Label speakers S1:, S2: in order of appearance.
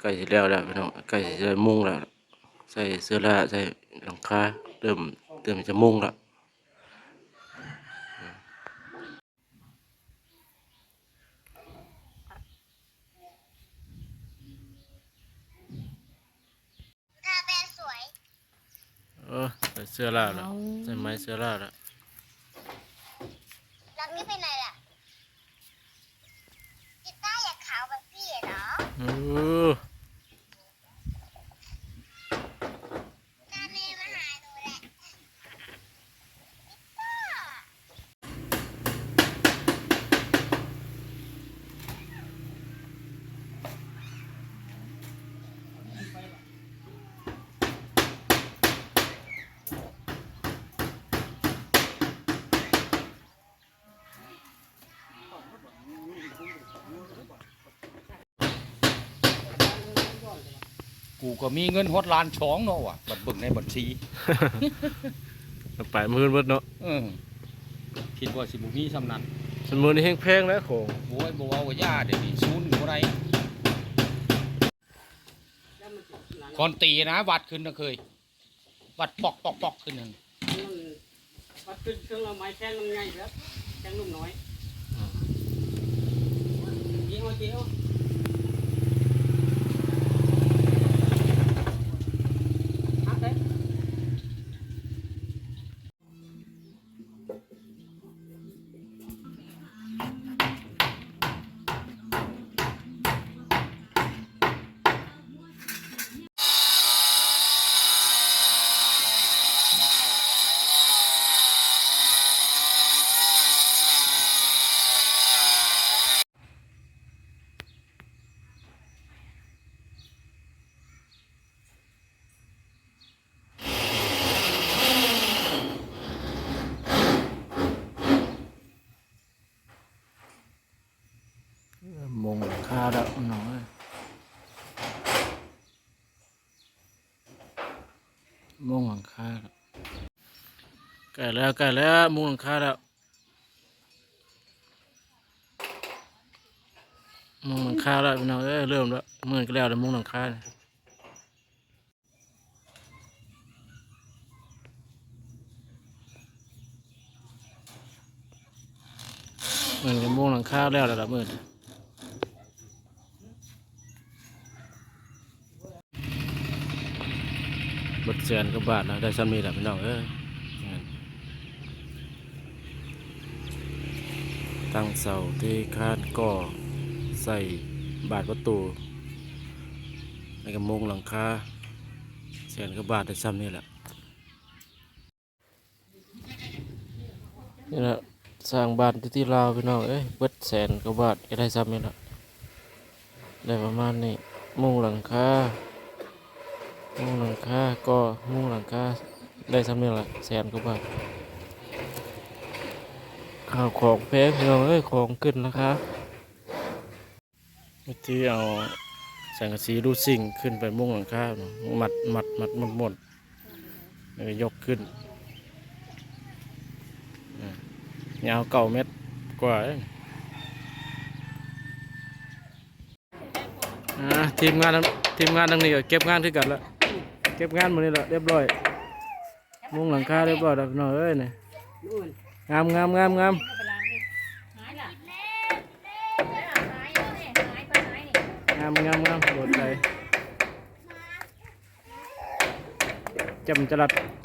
S1: ใกล้สิแล้วแล้วพี่น้องใกล้สิได้มุงแล้วใส่เสื้อละใส่หลังคาเริ่มเริ่มจะมุงแล้ว
S2: กาแฟสวย
S1: เออใส่เสื้อละแล้วใส่ไม้เสื้อละแล้ว
S2: ลักนี่ไปไหนล่ะกีต้าร์อยากขาวแบบพี่เหรอ
S1: เออ
S2: ตาเมย์มาหาหนูแหละกีต้าร์
S3: กูก็มีเงินฮอดล้านช้องเนาะว่ะบัดเบิ่งในบัญชี
S1: ไปมือเบิดเนาะ
S3: เออคิดว่าสิบ่มีสำนัน
S1: สมมุตินี่แห้งแพงแล้วของ
S3: บ่ไว้บ่เว้าว่าย่าเดี๋ยวนี้ซูนบ่ได้ก่อนตีนะวัดขึ้นนะเคย วัดปอกปอกปอกขึ้นนั่น
S4: วัดขึ้นเครื่องเราไม้แข้งลำไงครับแข้งนุ่มน้อยเจียวเจียว
S1: งหลังคาแล้วน้องเอ้ยมงหลังคาแล้วใกล้แล้วใกล้แล้วมุงหลังคาแล้วมุงหลังคาแล้วพี่น้องเอ้ยเริ่มแล้วมือก็แล้วแล้วมุงหลังคาเนี่ยมือก็มุงหลังคาแล้วแล้วละมือ บดแสนกว่าบาทนะได้ซ้ำนี่แหละพี่น้องเอ้ยตั้งเสาที่คาดก่อใส่บาทประตูในกระมงหลังคาแสนกว่าบาทได้ซ้ำนี่แหละนี่แหละสร้างบ้านที่ที่ลาวพี่น้องเอ้ยเบิดแสนกว่าบาทก็ได้ซ้ำนี่แหละได้ประมาณนี้มุงหลังคา มุงหลังคาก็มุงหลังคาได้สำเนียงละแสนกว่าบาทข้าวของแพงพี่น้องเอ้ยของขึ้นนะคะเมื่อที่เอาแสงกะสีรูดสิ่งขึ้นไปมุงหลังคาเนาะมัดหมัดหมัดหมดหมดยกขึ้นยาวเก้าเมตรกว่าเทีมงานทีมงานทั้งนี้ก็เก็บงานขึ้นกันแล้ว เก็บงานหมดนี่แหละเรียบร้อย มุงหลังคาเรียบร้อยแล้วพี่น้องเอ้ย
S4: นี่
S1: งามงามงามงามงามงามงามโดดใจจำจรัด